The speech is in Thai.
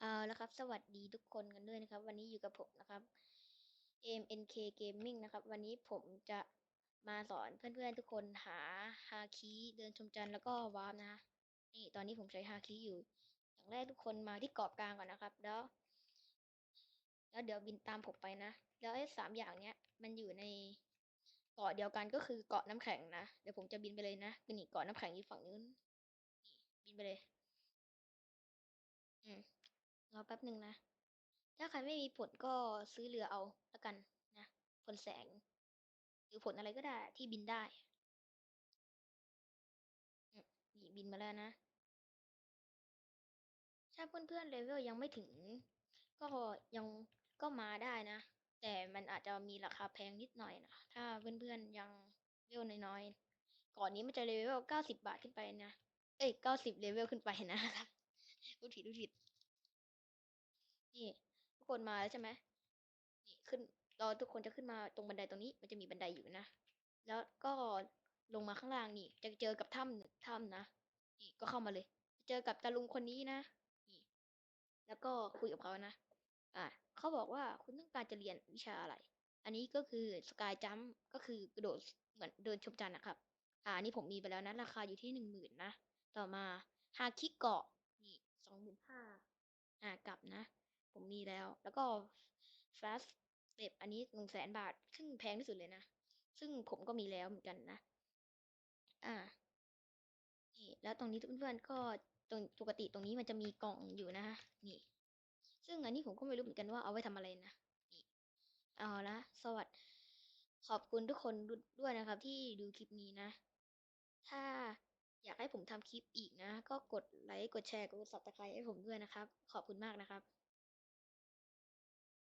เอาละครับ สวัสดีทุกคนกันด้วยนะครับ วันนี้อยู่กับผมนะครับ MNK Gaming นะครับ วันนี้ผมจะมาสอนเพื่อนๆทุกคนหาฮาคีเดินชมจันทร์แล้วก็วาร์ปนะนี่ตอนนี้ผมใช้ฮาคีอยู่ อย่างแรกทุกคนมาที่เกาะกลางก่อนนะครับ แล้ว แล้วเดี๋ยวบินตามผมไปนะ แล้วไอ้สามอย่างเนี้ย มันอยู่ในเกาะเดียวกันก็คือเกาะน้ำแข็งนะเดี๋ยวผมจะบินไปเลยนะคือนี่เกาะน้ำแข็งอยู่ฝั่งนู้นนี่บินไปเลย อืม รอแป๊บหนึ่งนะ ถ้าใครไม่มีผลก็ซื้อเรือเอาแล้วกันนะผลแสง หรือผลอะไรก็ได้ที่บินได้อืมนี่บินมาแล้วนะ ถ้าเพื่อนๆเลเวลยังไม่ถึง ก็ยังก็มาได้นะ แต่มันอาจจะมีราคาแพงนิดหน่อยนะ ถ้าเพื่อนๆยังเลเวลน้อยๆ ก่อนนี้มันจะเลเวลเก้าสิบบาทขึ้นไปนะ เอ้ยเก้าสิบเลเวลขึ้นไปนะครับพูดผิดพูดผิด นี่ทุกคนมาแล้วใช่ไหมนี่ขึ้นรอทุกคนจะขึ้นมาตรงบันไดตรงนี้ มันจะมีบันไดอยู่นะ แล้วก็ลงมาข้างล่างนี่ จะเจอกับถ้ำถ้ำนะนี่ก็เข้ามาเลย จะเจอกับตาลุงคนนี้นะนี่ แล้วก็คุยกับเขานะ อ่าเขาบอกว่าคุณต้องการจะเรียนวิชาอะไร อันนี้ก็คือสกายจัมก็คือกระโดดเหมือนเดินชมจันทร์นะครับ อ่าอันนี้ผมมีไปแล้วนะ ราคาอยู่ที่หนึ่งหมื่นนะ ต่อมาฮาคิเกาะนี่สองหมื่นห้าอ่ากลับนะ ผมมีแล้ว แล้วก็ fast step อันนี้หนึ่งแสนบาท ซึ่งแพงที่สุดเลยนะ ซึ่งผมก็มีแล้วเหมือนกันนะ อ่า นี่ แล้วตรงนี้เพื่อนๆก็ตรงปกติตรงนี้มันจะมีกล่องอยู่นะนี่ ซึ่งอันนี้ผมก็ไม่รู้เหมือนกันว่าเอาไว้ทำอะไรนะ นี่ เอาละสวัสดีขอบคุณทุกคนด้วยนะครับ ที่ดูคลิปนี้นะ ถ้าอยากให้ผมทำคลิปอีกนะ ก็กดไลค์ กดแชร์ กด subscribe ให้ผมด้วยนะครับ ขอบคุณมากนะครับ